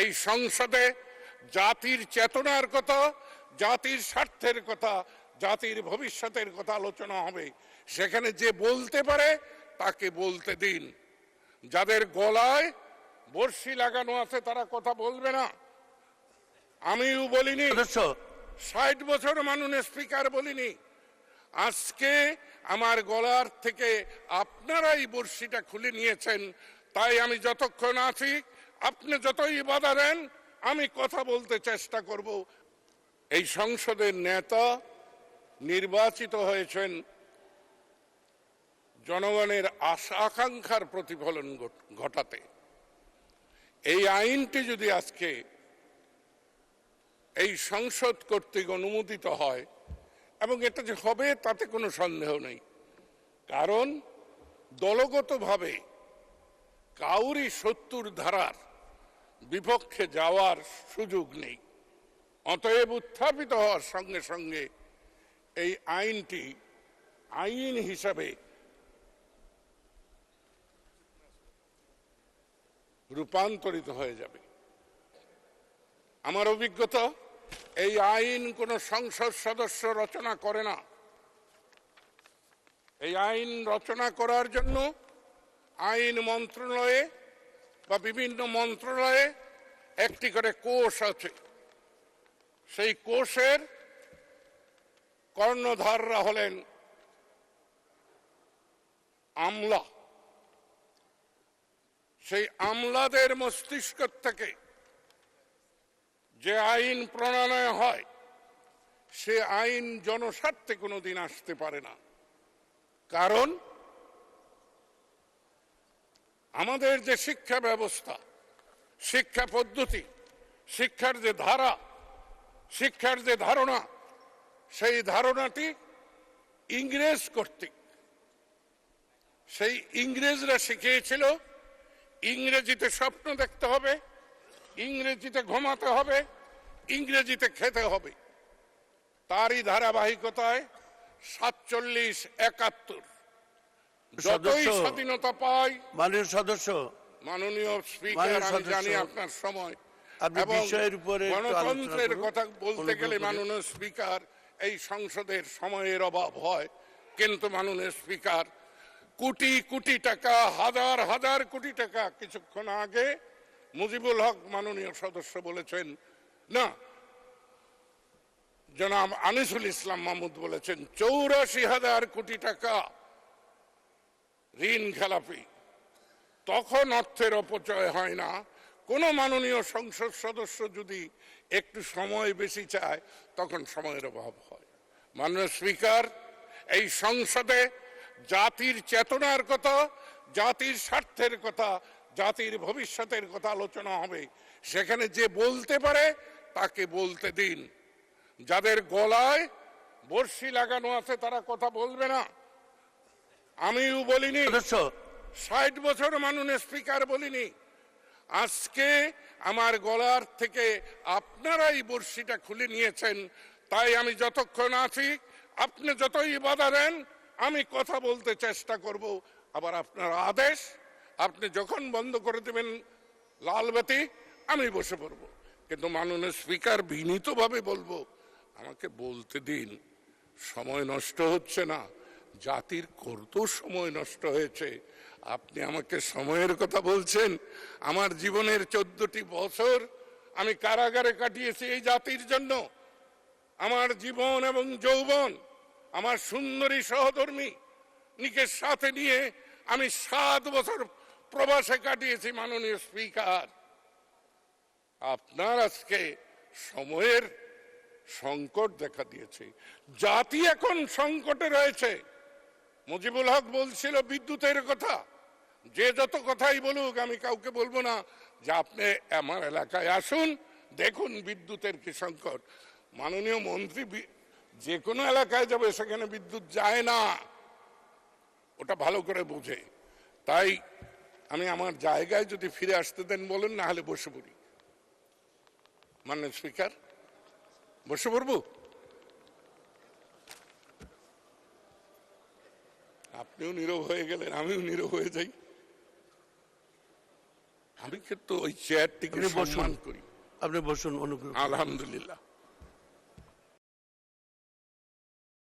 এই সংসদে জাতির চেতনার কথা জাতির স্বার্থের কথা জাতির ভবিষ্যতের কথা আলোচনা হবে। সেখানে যে বলতে পারে তাকে বলতে দিন। যাদের গলায় বর্ষি লাগানো আছে তারা কথা বলবে না। আমিও বলিনি। ষাট বছর মাননীয় স্পিকার বলিনি। আজকে আমার গলার থেকে আপনারাই বর্ষিটা খুলে নিয়েছেন। তাই আমি যতক্ষণ আছি আপনি যতই বাধা দেন, আমি কথা বলতে চেষ্টা করব। এই সংসদের নেতা নির্বাচিত হয়েছেন। জনগণের আশা, আকাঙ্ক্ষার প্রতিফলন ঘটাতে। এই আইনটি যদি আজকে এই সংসদ কর্তৃক অনুমোদিত হয়, এবং এটা যে হবে তাতে কোনো সন্দেহ নেই। কারণ দলগতভাবে কাউরি সত্তর ধারার বিপক্ষে যাওয়ার সুযোগ নেই। অতএব উত্থাপিত হওয়ার সঙ্গে সঙ্গে এই আইনটি আইন হিসাবে রূপান্তরিত হয়ে যাবে। আমার অভিজ্ঞতা, এই আইন কোন সংসদ সদস্য রচনা করে না। এই আইন রচনা করার জন্য আইন মন্ত্রণালয়ে বা বিভিন্ন মন্ত্রণালয়ে একটি করে কোষ আছে। সেই কোষের কর্ণধাররা হলেন আমলা। সেই আমলাদের মস্তিষ্ক থেকে যে আইন প্রণয়ন হয়, সে আইন জনস্বার্থে কোনোদিন আসতে পারে না। কারণ আমাদের যে শিক্ষা ব্যবস্থা, শিক্ষা পদ্ধতি, শিক্ষার যে ধারা, শিক্ষার যে ধারণা, সেই ধারণাটি ইংরেজ কর্তৃক, সেই ইংরেজরা শিখিয়েছিল, ইংরেজিতে স্বপ্ন দেখতে হবে, ইংরেজিতে ঘুমাতে হবে, ইংরেজিতে খেতে হবে। তারই ধারাবাহিকতায় সাতচল্লিশ একাত্তর যতই স্বাধীনতা পাই মাননীয় সদস্য মাননীয় স্পিকার আমি জানি আপনার সময়। আপনি বিষয়ের উপরে গণতন্ত্রের কথা বলতে গেলে মাননীয় স্পিকার এই সংসদের সময়ের অভাব হয়। কিন্তু মাননীয় স্পিকার কোটি কোটি টাকা হাজার হাজার কোটি টাকা কিছুক্ষণ আগে মুজিবুল হক মাননীয় সদস্য বলেছেন না জনাব আনিসুল ইসলাম মাহমুদ বলেছেন চৌরাশি হাজার কোটি টাকা ঋণ খেলাপি। তখন অর্থের অপচয় হয় না। কোনো মাননীয় সংসদ সদস্য যদি একটু সময় বেশি চায়, তখন সময়ের অভাব হয়। মাননীয় স্পিকার, এই সংসদে জাতির চেতনার কথা, জাতির স্বার্থের কথা, জাতির ভবিষ্যতের কথা আলোচনা হবে। সেখানে যে বলতে পারে, তাকে বলতে দিন। যাদের গলায় বর্ষি লাগানো আছে, তারা কথা বলবে না। আমিও বলিনি। ষাট বছর মাননীয় স্পিকার বলিনি। আজকে আমার গলার থেকে আপনারাই বর্ষিটা খুলে নিয়েছেন। তাই আমি যতক্ষণ আছি আপনি যতই বাধা দেন আমি কথা বলতে চেষ্টা করব। আবার আপনার আদেশ আপনি যখন বন্ধ করে দেবেন লালবাতি আমি বসে পড়ব। কিন্তু মাননীয় স্পিকার বিনীতভাবে বলব আমাকে বলতে দিন। সময় নষ্ট হচ্ছে না। জাতির কত সময় নষ্ট হয়েছে। আপনি আমাকে সময়ের কথা বলছেন। আমার জীবনের চোদ্দটি বছর আমি কারাগারে কাটিয়েছি এই জাতির জন্য। আমার জীবন এবং যৌবন আমার সুন্দরী সহধর্মী নিকে সাথে নিয়ে আমি সাত বছর প্রবাসে কাটিয়েছি মাননীয় স্পিকার। আপনার আজকে সময়ের সংকট দেখা দিয়েছে। জাতি এখন সংকটে রয়েছে। মুজিবুল হক বলছিল, বিদ্যুতের কথা। যে যত কথাই বলুক, আমি কাউকে বলব না। যে আপনি আমার এলাকায় আসুন, দেখুন বিদ্যুতের কি সংকট। মাননীয় মন্ত্রী যে কোনো এলাকায় যাবে, সেখানে বিদ্যুৎ যায় না। ওটা ভালো করে বোঝে। তাই আমি আমার জায়গায় যদি ফিরে আসতে দেন বলেন, না হলে বসে পড়ি। মাননীয় স্পিকার, বসে পড়ব? আপনিও নীরব হয়ে গেলেন আমিও নীরব হয়ে যাই আমি কিন্তু ওই চেয়ারটিকে। সম্মান করি আপনি বসুন অনুগ্রহ। আলহামদুলিল্লাহ